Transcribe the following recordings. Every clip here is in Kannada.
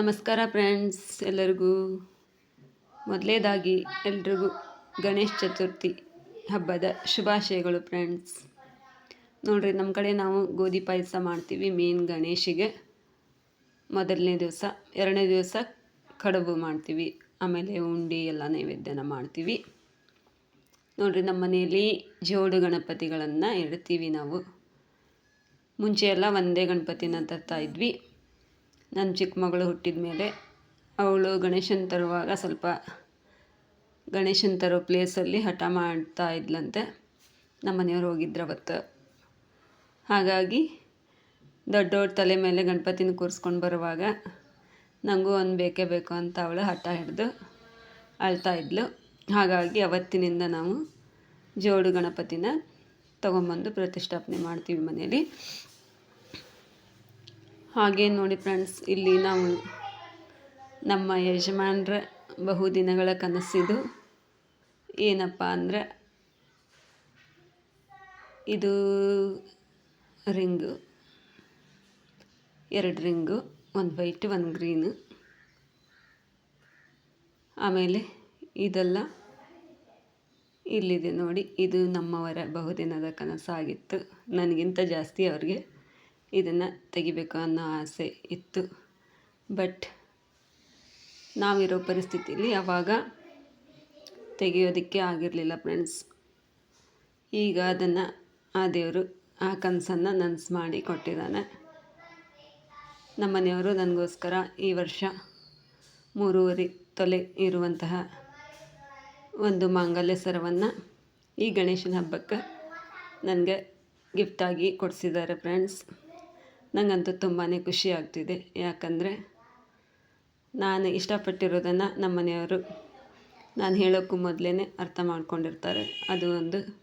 ನಮಸ್ಕಾರ ಫ್ರೆಂಡ್ಸ್ ಎಲ್ಲರಿಗೂ ಮೊದಲೇದಾಗಿ ಎಲ್ರಿಗೂ ಗಣೇಶ ಚತುರ್ಥಿ ಹಬ್ಬದ ಶುಭಾಶಯಗಳು ಫ್ರೆಂಡ್ಸ್ ನೋಡಿರಿ ನಮ್ಮ ಕಡೆ ನಾವು ಗೋಧಿ ಪಾಯಸ ಮಾಡ್ತೀವಿ ಮೇನ್ ಗಣೇಶಿಗೆ. ಮೊದಲನೇ ದಿವಸ, ಎರಡನೇ ದಿವಸ ಕಡುಬು ಮಾಡ್ತೀವಿ. ಆಮೇಲೆ ಉಂಡೆ ಎಲ್ಲ ನೈವೇದ್ಯನ ಮಾಡ್ತೀವಿ. ನೋಡಿರಿ ನಮ್ಮ ಮನೆಯಲ್ಲಿ ಜೋಡು ಗಣಪತಿಗಳನ್ನು ಇಡ್ತೀವಿ ನಾವು. ಮುಂಚೆ ಎಲ್ಲ ಒಂದೇ ಗಣಪತಿನ ತರ್ತಾ ಇದ್ವಿ. ನನ್ನ ಚಿಕ್ಕ ಮಗಳು ಹುಟ್ಟಿದ ಮೇಲೆ ಅವಳು ಗಣೇಶನ ತರುವಾಗ ಸ್ವಲ್ಪ ಗಣೇಶನ ತರೋ ಪ್ಲೇಸಲ್ಲಿ ಹಠ ಮಾಡ್ತಾ ಇದ್ಲಂತೆ. ನಮ್ಮ ಮನೆಯವ್ರು ಹೋಗಿದ್ರು ಅವತ್ತು. ಹಾಗಾಗಿ ದೊಡ್ಡವ್ರ ತಲೆ ಮೇಲೆ ಗಣಪತಿನ ಕೂರಿಸ್ಕೊಂಡು ಬರುವಾಗ ನನಗೂ ಒಂದು ಬೇಕೇ ಬೇಕು ಅಂತ ಅವಳು ಹಠ ಹಿಡಿದು ಅಳ್ತಾ ಇದ್ಲು. ಹಾಗಾಗಿ ಅವತ್ತಿನಿಂದ ನಾವು ಜೋಡು ಗಣಪತಿನ ತೊಗೊಂಬಂದು ಪ್ರತಿಷ್ಠಾಪನೆ ಮಾಡ್ತೀವಿ ಮನೆಯಲ್ಲಿ. ಹಾಗೆ ನೋಡಿ ಫ್ರೆಂಡ್ಸ್, ಇಲ್ಲಿ ನಾವು ನಮ್ಮ ಯಜಮಾನ್ರ ಬಹುದಿನಗಳ ಕನಸಿದು ಏನಪ್ಪ ಅಂದರೆ ಇದು ರಿಂಗು, ಎರಡು ರಿಂಗು, ಒಂದು ವೈಟ್, ಒಂದು ಗ್ರೀನು. ಆಮೇಲೆ ಇದೆಲ್ಲ ಇಲ್ಲಿದೆ ನೋಡಿ, ಇದು ನಮ್ಮವರ ಬಹುದಿನದ ಕನಸಾಗಿತ್ತು. ನನಗಿಂತ ಜಾಸ್ತಿ ಅವ್ರಿಗೆ ಇದನ್ನು ತೆಗಿಬೇಕು ಅನ್ನೋ ಆಸೆ ಇತ್ತು. ಬಟ್ ನಾವಿರೋ ಪರಿಸ್ಥಿತಿಯಲ್ಲಿ ಅವಾಗ ತೆಗೆಯೋದಕ್ಕೆ ಆಗಿರಲಿಲ್ಲ ಫ್ರೆಂಡ್ಸ್. ಈಗ ಅದನ್ನು ಆ ದೇವರು, ಆ ಕನಸನ್ನು ನನಸು ಮಾಡಿ ಕೊಟ್ಟಿದ್ದಾನೆ ನಮ್ಮ ಮನೆಯವರು ನನಗೋಸ್ಕರ ಈ ವರ್ಷ ಮೂರುವರೆ ತೊಲೆ ಇರುವಂತಹ ಒಂದು ಮಾಂಗಲ್ಯ ಸರವನ್ನು ಈ ಗಣೇಶನ ಹಬ್ಬಕ್ಕೆ ನನಗೆ ಗಿಫ್ಟಾಗಿ ಕೊಡಿಸಿದ್ದಾರೆ ಫ್ರೆಂಡ್ಸ್. ನನಗಂತೂ ತುಂಬಾ ಖುಷಿ ಆಗ್ತಿದೆ. ಯಾಕಂದರೆ ನಾನು ಇಷ್ಟಪಟ್ಟಿರೋದನ್ನು ನಮ್ಮ ಮನೆಯವರು ನಾನು ಹೇಳೋಕ್ಕೂ ಮೊದಲೇ ಅರ್ಥ ಮಾಡ್ಕೊಂಡಿರ್ತಾರೆ. ಅದು ಒಂದು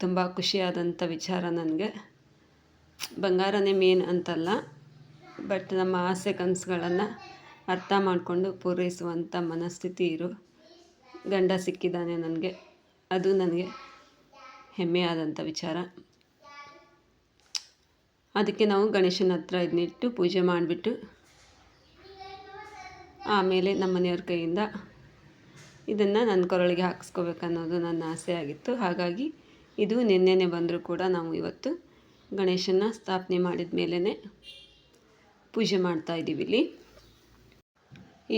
ತುಂಬ ಖುಷಿಯಾದಂಥ ವಿಚಾರ ನನಗೆ. ಬಂಗಾರನೇ ಮೇನ್ ಅಂತಲ್ಲ ಬಟ್ ನಮ್ಮ ಆಸೆ ಕನಸುಗಳನ್ನು ಅರ್ಥ ಮಾಡಿಕೊಂಡು ಪೂರೈಸುವಂಥ ಮನಸ್ಥಿತಿ ಇರೋ ಗಂಡ ಸಿಕ್ಕಿದ್ದಾನೆ ನನಗೆ. ಅದು ನನಗೆ ಹೆಮ್ಮೆಯಾದಂಥ ವಿಚಾರ. ಅದಕ್ಕೆ ನಾವು ಗಣೇಶನ ಹತ್ರ ಇದನ್ನಿಟ್ಟು ಪೂಜೆ ಮಾಡಿಬಿಟ್ಟು ಆಮೇಲೆ ನಮ್ಮ ಮನೆಯವ್ರ ಕೈಯಿಂದ ಇದನ್ನು ನನ್ನ ಕೊರಳಿಗೆ ಹಾಕಿಸ್ಕೋಬೇಕನ್ನೋದು ನನ್ನ ಆಸೆ ಆಗಿತ್ತು. ಹಾಗಾಗಿ ಇದು ನಿನ್ನೆನೆ ಬಂದರೂ ಕೂಡ ನಾವು ಇವತ್ತು ಗಣೇಶನ ಸ್ಥಾಪನೆ ಮಾಡಿದ ಮೇಲೇ ಪೂಜೆ ಮಾಡ್ತಾ ಇದ್ದೀವಿ ಇಲ್ಲಿ.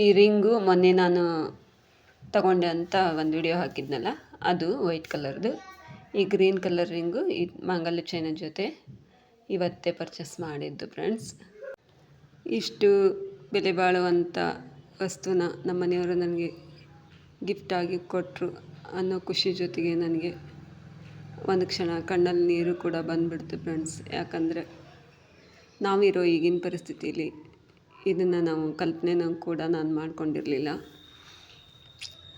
ಈ ರಿಂಗು ಮೊನ್ನೆ ನಾನು ತಗೊಂಡೆ ಅಂತ ಒಂದು ವಿಡಿಯೋ ಹಾಕಿದ್ನಲ್ಲ, ಅದು ವೈಟ್ ಕಲರ್ದು. ಈ ಗ್ರೀನ್ ಕಲರ್ ರಿಂಗು ಈ ಮಾಂಗಲ್ಯ ಚೈನ ಜೊತೆ ಇವತ್ತೇ ಪರ್ಚೇಸ್ ಮಾಡಿದ್ದು ಫ್ರೆಂಡ್ಸ್ ಇಷ್ಟು ಬೆಲೆ ಬಾಳುವಂಥ ವಸ್ತುನ ನಮ್ಮ ಮನೆಯವರು ನನಗೆ ಗಿಫ್ಟಾಗಿ ಕೊಟ್ಟರು ಅನ್ನೋ ಖುಷಿ ಜೊತೆಗೆ ನನಗೆ ಒಂದು ಕ್ಷಣ ಕಣ್ಣಲ್ಲಿ ನೀರು ಕೂಡ ಬಂದುಬಿಡ್ತು ಫ್ರೆಂಡ್ಸ್ ಯಾಕಂದರೆ ನಾವಿರೋ ಈಗಿನ ಪರಿಸ್ಥಿತಿಯಲ್ಲಿ ಇದನ್ನು ನಾವು ಕಲ್ಪನೆನೂ ಕೂಡ ನಾನು ಮಾಡಿಕೊಂಡಿರಲಿಲ್ಲ.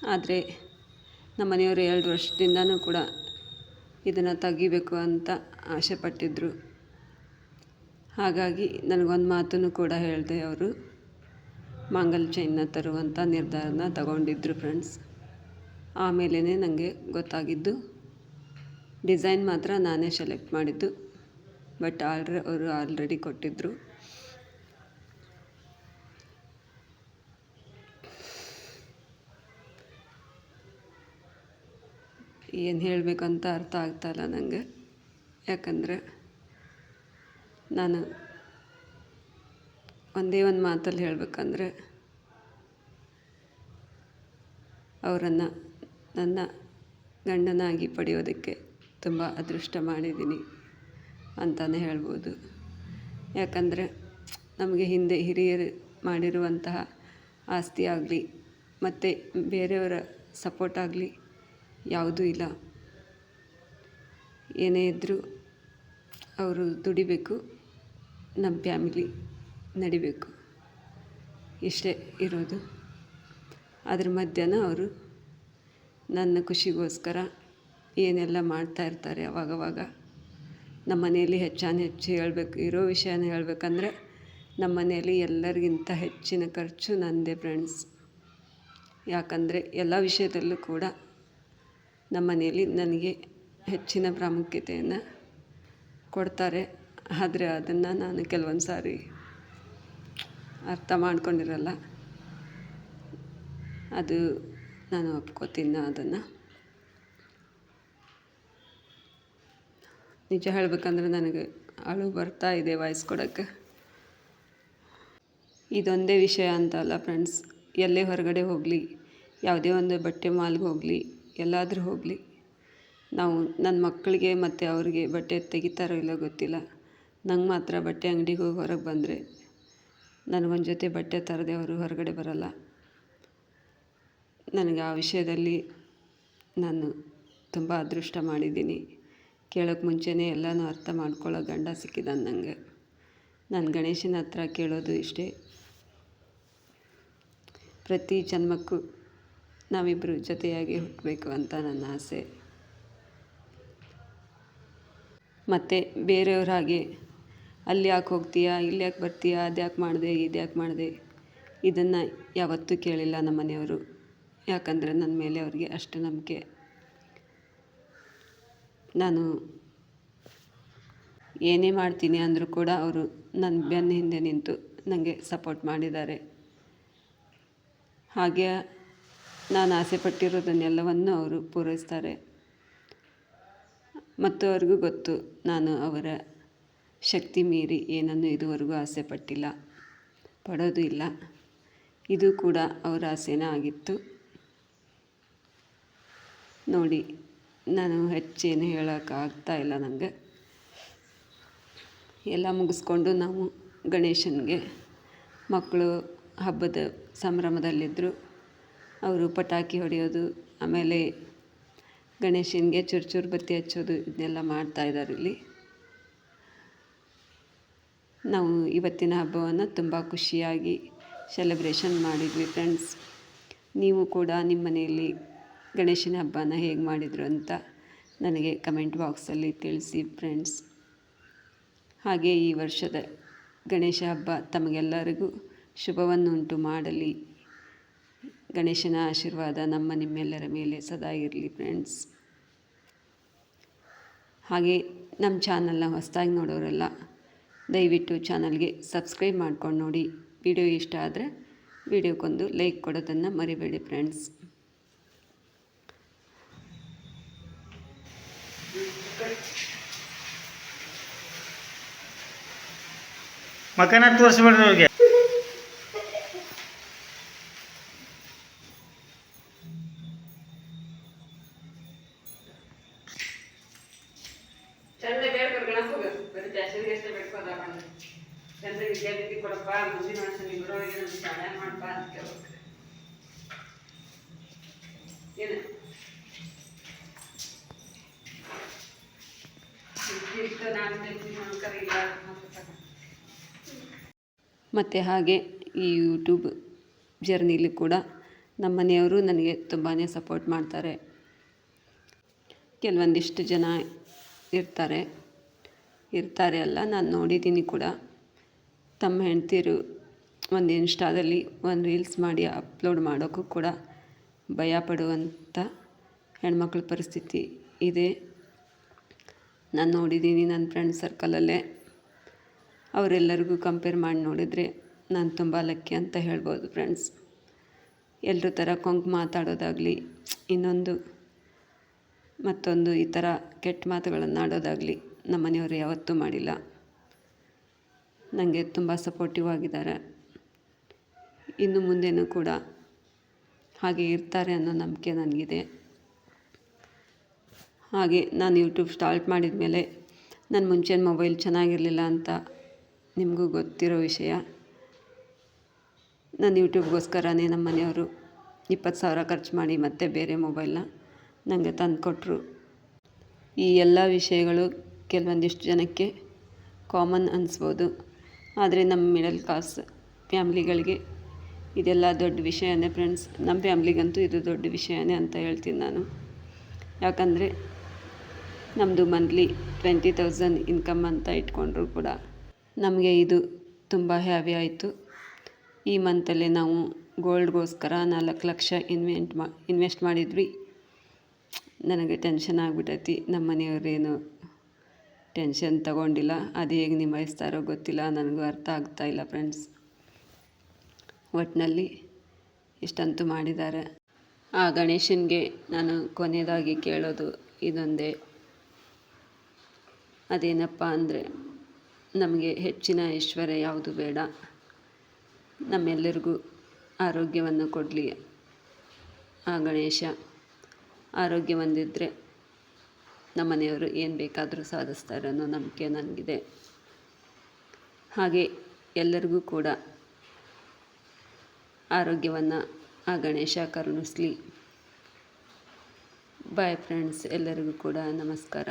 ಆದರೆ ನಮ್ಮ ಮನೆಯವರು ಎರಡು ವರ್ಷದಿಂದನೂ ಕೂಡ ಇದನ್ನು ತೆಗಿಬೇಕು ಅಂತ ಆಸೆ ಪಟ್ಟಿದ್ದರು ಹಾಗಾಗಿ ನನಗೊಂದು ಮಾತನ್ನು ಕೂಡ ಹೇಳಿದೆ ಅವರು. ಮಾಂಗಲ್ ಚೈನ್ನ ತರುವಂಥ ನಿರ್ಧಾರನ ತಗೊಂಡಿದ್ದರು ಫ್ರೆಂಡ್ಸ್ ಆಮೇಲೆ ನನಗೆ ಗೊತ್ತಾಗಿದ್ದು ಡಿಸೈನ್ ಮಾತ್ರ ನಾನೇ ಸೆಲೆಕ್ಟ್ ಮಾಡಿದ್ದು. ಬಟ್ ಆಲ್ರೆ ಅವರು ಆಲ್ರೆಡಿ ಕೊಟ್ಟಿದ್ದರು ಏನು ಹೇಳಬೇಕಂತ ಅರ್ಥ ಆಗ್ತಾಯಿಲ್ಲ ನನಗೆ ಯಾಕಂದರೆ ನಾನು ಒಂದೇ ಒಂದು ಮಾತಲ್ಲಿ ಹೇಳಬೇಕಂದ್ರೆ ಅವರನ್ನು ನನ್ನ ಗಂಡನಾಗಿ ಪಡೆಯೋದಕ್ಕೆ ತುಂಬ ಅದೃಷ್ಟ ಮಾಡಿದ್ದೀನಿ ಅಂತಲೇ ಹೇಳ್ಬೋದು. ಯಾಕಂದರೆ ನಮಗೆ ಹಿಂದೆ ಹಿರಿಯರು ಮಾಡಿರುವಂತಹ ಆಸ್ತಿ ಆಗಲಿ, ಮತ್ತು ಬೇರೆಯವರ ಸಪೋರ್ಟ್ ಆಗಲಿ ಯಾವುದೂ ಇಲ್ಲ. ಏನೇ ಇದ್ದರೂ ಅವರು ದುಡಿಬೇಕು. ನಮ್ಮ ಫ್ಯಾಮಿಲಿ ನಡಿಬೇಕು. ಇಷ್ಟೇ ಇರೋದು. ಅದ್ರ ಮಧ್ಯಾಹ್ನ ಅವರು ನನ್ನ ಖುಷಿಗೋಸ್ಕರ ಏನೆಲ್ಲ ಮಾಡ್ತಾ ಇರ್ತಾರೆ ಅವಾಗವಾಗ. ನಮ್ಮ ಮನೆಯಲ್ಲಿ ಹೆಚ್ಚಾನು ಹೆಚ್ಚು ಹೇಳಬೇಕು, ಇರೋ ವಿಷಯನ ಹೇಳಬೇಕಂದ್ರೆ ನಮ್ಮ ಮನೆಯಲ್ಲಿ ಎಲ್ಲರಿಗಿಂತ ಹೆಚ್ಚಿನ ಖರ್ಚು ನನ್ನದೇ ಫ್ರೆಂಡ್ಸ್. ಯಾಕಂದರೆ ಎಲ್ಲ ವಿಷಯದಲ್ಲೂ ಕೂಡ ನಮ್ಮ ಮನೆಯಲ್ಲಿ ನನಗೆ ಹೆಚ್ಚಿನ ಪ್ರಾಮುಖ್ಯತೆಯನ್ನು ಕೊಡ್ತಾರೆ. ಆದರೆ ಅದನ್ನು ನಾನು ಕೆಲವೊಂದು ಸಾರಿ ಅರ್ಥ ಮಾಡ್ಕೊಂಡಿರಲ್ಲ. ಅದು ನಾನು ಒಪ್ಕೋತೀನಿ ಅದನ್ನು. ನಿಜ ಹೇಳಬೇಕಂದ್ರೆ ನನಗೆ ಅಳು ಬರ್ತಾ ಇದೆ ವಾಯ್ಸ್ ಕೊಡೋಕ್ಕೆ. ಇದೊಂದೇ ವಿಷಯ ಅಂತ ಅಲ್ಲ ಫ್ರೆಂಡ್ಸ್. ಎಲ್ಲೇ ಹೊರಗಡೆ ಹೋಗಲಿ, ಯಾವುದೇ ಒಂದು ಬಟ್ಟೆ ಮಾಲ್ಗೆ ಹೋಗಲಿ, ಎಲ್ಲಾದರೂ ಹೋಗಲಿ. ನಾವು ನನ್ನ ಮಕ್ಕಳಿಗೆ ಮತ್ತು ಅವ್ರಿಗೆ ಬಟ್ಟೆ ತೆಗಿತಾರೋ ಇಲ್ಲೋ ಗೊತ್ತಿಲ್ಲ. ನಂಗೆ ಮಾತ್ರ ಬಟ್ಟೆ ಅಂಗಡಿಗೆ ಹೋಗಿ ಹೊರಗೆ ಬಂದರೆ ನನಗೊಂದು ಜೊತೆ ಬಟ್ಟೆ ತರದೆ ಅವರು ಹೊರಗಡೆ ಬರಲ್ಲ. ನನಗೆ ಆ ವಿಷಯದಲ್ಲಿ ನಾನು ತುಂಬ ಅದೃಷ್ಟ ಮಾಡಿದ್ದೀನಿ. ಕೇಳೋಕ್ಕೆ ಮುಂಚೆನೇ ಎಲ್ಲನೂ ಅರ್ಥ ಮಾಡ್ಕೊಳ್ಳೋ ಗಂಡ ಸಿಕ್ಕಿದ ನನಗೆ ನಾನು ಗಣೇಶನ ಹತ್ರ ಕೇಳೋದು ಇಷ್ಟೇ. ಪ್ರತಿ ಜನ್ಮಕ್ಕೂ ನಾವಿಬ್ಬರು ಜೊತೆಯಾಗಿ ಹುಟ್ಟಬೇಕು ಅಂತ ನನ್ನ ಆಸೆ. ಮತ್ತು ಬೇರೆಯವ್ರ ಹಾಗೆ ಅಲ್ಲಿ ಯಾಕೆ ಹೋಗ್ತೀಯಾ? ಇಲ್ಲಿ ಯಾಕೆ ಬರ್ತೀಯಾ? ಅದು ಯಾಕೆ ಮಾಡಿದೆ? ಇದು ಯಾಕೆ ಮಾಡಿದೆ? ಇದನ್ನು ಯಾವತ್ತೂ ಕೇಳಿಲ್ಲ ನಮ್ಮ ಮನೆಯವರು. ಯಾಕಂದರೆ ನನ್ನ ಮೇಲೆ ಅವರಿಗೆ ಅಷ್ಟು ನಂಬಿಕೆ. ನಾನು ಏನೇ ಮಾಡ್ತೀನಿ ಅಂದರೂ ಕೂಡ ಅವರು ನನ್ನ ಬೆನ್ನ ಹಿಂದೆ ನಿಂತು ನನಗೆ ಸಪೋರ್ಟ್ ಮಾಡಿದ್ದಾರೆ. ಹಾಗೆ ನಾನು ಆಸೆ ಪಟ್ಟಿರೋದನ್ನೆಲ್ಲವನ್ನು ಅವರು ಪೂರೈಸ್ತಾರೆ. ಮತ್ತು ಅವ್ರಿಗೂ ಗೊತ್ತು ನಾನು ಅವರ ಶಕ್ತಿ ಮೀರಿ ಏನನ್ನು ಇದುವರೆಗೂ ಆಸೆ ಪಟ್ಟಿಲ್ಲ ಪಡೋದು ಇಲ್ಲ. ಇದು ಕೂಡ ಅವರ ಆಸೆನೇ ಆಗಿತ್ತು. ನೋಡಿ, ನಾನು ಹೆಚ್ಚೇನು ಹೇಳೋಕ್ಕಾಗ್ತಾ ಇಲ್ಲ ನನಗೆ ಎಲ್ಲ ಮುಗಿಸ್ಕೊಂಡು ನಾವು ಗಣೇಶನಿಗೆ ಮಕ್ಕಳು ಹಬ್ಬದ ಸಂಭ್ರಮದಲ್ಲಿದ್ದರು ಅವರು ಪಟಾಕಿ ಹೊಡೆಯೋದು, ಆಮೇಲೆ ಗಣೇಶನಿಗೆ ಚೂರು ಚೂರು ಬತ್ತಿ ಹಚ್ಚೋದು, ಇದನ್ನೆಲ್ಲ ಮಾಡ್ತಾಯಿದ್ದಾರೆ ಇಲ್ಲಿ. ನಾವು ಇವತ್ತಿನ ಹಬ್ಬವನ್ನು ತುಂಬ ಖುಷಿಯಾಗಿ ಸೆಲೆಬ್ರೇಷನ್ ಮಾಡಿದ್ವಿ ಫ್ರೆಂಡ್ಸ್ ನೀವು ಕೂಡ ನಿಮ್ಮ ಮನೆಯಲ್ಲಿ ಗಣೇಶನ ಹಬ್ಬನ ಹೇಗೆ ಮಾಡಿದರು ಅಂತ ನನಗೆ ಕಮೆಂಟ್ ಬಾಕ್ಸಲ್ಲಿ ತಿಳಿಸಿ ಫ್ರೆಂಡ್ಸ್ ಹಾಗೆ ಈ ವರ್ಷದ ಗಣೇಶ ಹಬ್ಬ ತಮಗೆಲ್ಲರಿಗೂ ಶುಭವನ್ನುಂಟು ಮಾಡಲಿ. ಗಣೇಶನ ಆಶೀರ್ವಾದ ನಮ್ಮ ನಿಮ್ಮೆಲ್ಲರ ಮೇಲೆ ಸದಾ ಇರಲಿ ಫ್ರೆಂಡ್ಸ್ ಹಾಗೆ ನಮ್ಮ ಚಾನಲ್ನ ಹೊಸದಾಗಿ ನೋಡೋರೆಲ್ಲ ದಯವಿಟ್ಟು ಚಾನಲ್ಗೆ ಸಬ್ಸ್ಕ್ರೈಬ್ ಮಾಡ್ಕೊಂಡು ನೋಡಿ. ವಿಡಿಯೋ ಇಷ್ಟ ಆದರೆ ವಿಡಿಯೋಕ್ಕೊಂದು ಲೈಕ್ ಕೊಡೋದನ್ನು ಮರಿಬೇಡಿ ಫ್ರೆಂಡ್ಸ್. ಮಕನ ತೋರಿಸ್ಬಿಡ್ರಿ ಅವ್ರಿಗೆ. ಮತ್ತು ಹಾಗೆ ಈ ಯೂಟ್ಯೂಬ್ ಜರ್ನಿಲಿ ಕೂಡ ನಮ್ಮ ಮನೆಯವರು ನನಗೆ ತುಂಬಾ ಸಪೋರ್ಟ್ ಮಾಡ್ತಾರೆ. ಕೆಲವೊಂದಿಷ್ಟು ಜನ ಇರ್ತಾರೆ. ಇರ್ತಾರೆ ಅಲ್ಲ, ನಾನು ನೋಡಿದ್ದೀನಿ ಕೂಡ. ತಮ್ಮ ಹೆಂಡ್ತಿರು ಒಂದು ಇನ್ಸ್ಟಾದಲ್ಲಿ ಒಂದು ರೀಲ್ಸ್ ಮಾಡಿ ಅಪ್ಲೋಡ್ ಮಾಡೋಕ್ಕೂ ಕೂಡ ಭಯ ಪಡುವಂಥ ಹೆಣ್ಮಕ್ಳ ಪರಿಸ್ಥಿತಿ ಇದೆ. ನಾನು ನೋಡಿದ್ದೀನಿ ನನ್ನ ಫ್ರೆಂಡ್ ಸರ್ಕಲಲ್ಲೇ ಅವರೆಲ್ಲರಿಗೂ ಕಂಪೇರ್ ಮಾಡಿ ನೋಡಿದರೆ ನಾನು ತುಂಬ ಲಕ್ಕಿ ಅಂತ ಹೇಳ್ಬೋದು ಫ್ರೆಂಡ್ಸ್ ಎಲ್ಲರೂ ಥರ ಕೊಂಕು ಮಾತಾಡೋದಾಗಲಿ, ಇನ್ನೊಂದು ಮತ್ತೊಂದು ಈ ಥರ ಕೆಟ್ಟ ಮಾತುಗಳನ್ನು ಆಡೋದಾಗಲಿ ನಮ್ಮ ಮನೆಯವರು ಯಾವತ್ತೂ ಮಾಡಿಲ್ಲ. ನನಗೆ ತುಂಬ ಸಪೋರ್ಟಿವ್ ಆಗಿದ್ದಾರೆ. ಇನ್ನು ಮುಂದೆನೂ ಕೂಡ ಹಾಗೆ ಇರ್ತಾರೆ ಅನ್ನೋ ನಂಬಿಕೆ ನನಗಿದೆ. ಹಾಗೆ ನಾನು ಯೂಟ್ಯೂಬ್ ಸ್ಟಾರ್ಟ್ ಮಾಡಿದ ಮೇಲೆ ನನ್ನ ಮುಂಚೆ ಮೊಬೈಲ್ ಚೆನ್ನಾಗಿರಲಿಲ್ಲ ಅಂತ ನಿಮಗೂ ಗೊತ್ತಿರೋ ವಿಷಯ. ನಾನು ಯೂಟ್ಯೂಬ್ಗೋಸ್ಕರನೇ ನಮ್ಮ ಮನೆಯವರು ಇಪ್ಪತ್ತು ಸಾವಿರ ಖರ್ಚು ಮಾಡಿ ಮತ್ತೆ ಬೇರೆ ಮೊಬೈಲ್ನ ನನಗೆ ತಂದು ಕೊಟ್ಟರು ಈ ಎಲ್ಲ ವಿಷಯಗಳು ಕೆಲವೊಂದಿಷ್ಟು ಜನಕ್ಕೆ ಕಾಮನ್ ಅನಿಸ್ಬೋದು. ಆದರೆ ನಮ್ಮ ಮಿಡಲ್ ಕ್ಲಾಸ್ ಫ್ಯಾಮ್ಲಿಗಳಿಗೆ ಇದೆಲ್ಲ ದೊಡ್ಡ ವಿಷಯನೇ ಫ್ರೆಂಡ್ಸ್ ನಮ್ಮ ಫ್ಯಾಮ್ಲಿಗಂತೂ ಇದು ದೊಡ್ಡ ವಿಷಯನೇ ಅಂತ ಹೇಳ್ತೀನಿ ನಾನು. ಯಾಕಂದರೆ ನಮ್ಮದು ಮಂತ್ಲಿ ಟ್ವೆಂಟಿ ತೌಸಂಡ್ ಇನ್ಕಮ್ ಅಂತ ಇಟ್ಕೊಂಡ್ರು ಕೂಡ ನಮಗೆ ಇದು ತುಂಬ ಹ್ಯಾವಿ ಆಯಿತು. ಈ ಮಂತಲ್ಲಿ ನಾವು ಗೋಲ್ಡ್ಗೋಸ್ಕರ ನಾಲ್ಕು ಲಕ್ಷ ಇನ್ವೆಂಟ್ ಮಾ ಇನ್ವೆಸ್ಟ್ ಮಾಡಿದ್ವಿ. ನನಗೆ ಟೆನ್ಷನ್ ಆಗಿಬಿಟ್ಟೈತಿ ನಮ್ಮ ಮನೆಯವ್ರೇನು ಟೆನ್ಷನ್ ತಗೊಂಡಿಲ್ಲ. ಅದು ಹೇಗೆ ನಿಭಾಯಿಸ್ತಾರೋ ಗೊತ್ತಿಲ್ಲ. ನನಗೂ ಅರ್ಥ ಆಗ್ತಾ ಇಲ್ಲ ಫ್ರೆಂಡ್ಸ್. ಒಟ್ಟಿನಲ್ಲಿ ಇಷ್ಟಂತೂ ಮಾಡಿದ್ದಾರೆ. ಆ ಗಣೇಶನಿಗೆ ನಾನು ಕೊನೆಯದಾಗಿ ಕೇಳೋದು ಇದೊಂದೇ. ಅದೇನಪ್ಪ ಅಂದರೆ, ನಮಗೆ ಹೆಚ್ಚಿನ ಐಶ್ವರ್ಯ ಯಾವುದು ಬೇಡ. ನಮ್ಮೆಲ್ಲರಿಗೂ ಆರೋಗ್ಯವನ್ನು ಕೊಡಲಿ ಆ ಗಣೇಶ. ಆರೋಗ್ಯ ಹೊಂದಿದ್ರೆ ನಮ್ಮ ಮನೆಯವರು ಏನು ಬೇಕಾದರೂ ಸಾಧಿಸ್ತಾರೆ ಅನ್ನೋ ನಂಬಿಕೆ ನನಗಿದೆ. ಹಾಗೆ ಎಲ್ಲರಿಗೂ ಕೂಡ ಆರೋಗ್ಯವನ್ನು ಆ ಗಣೇಶ, ಕರುಣಿಸ್ಲಿ. ಬಾಯ್ ಫ್ರೆಂಡ್ಸ್ ಎಲ್ಲರಿಗೂ ಕೂಡ ನಮಸ್ಕಾರ.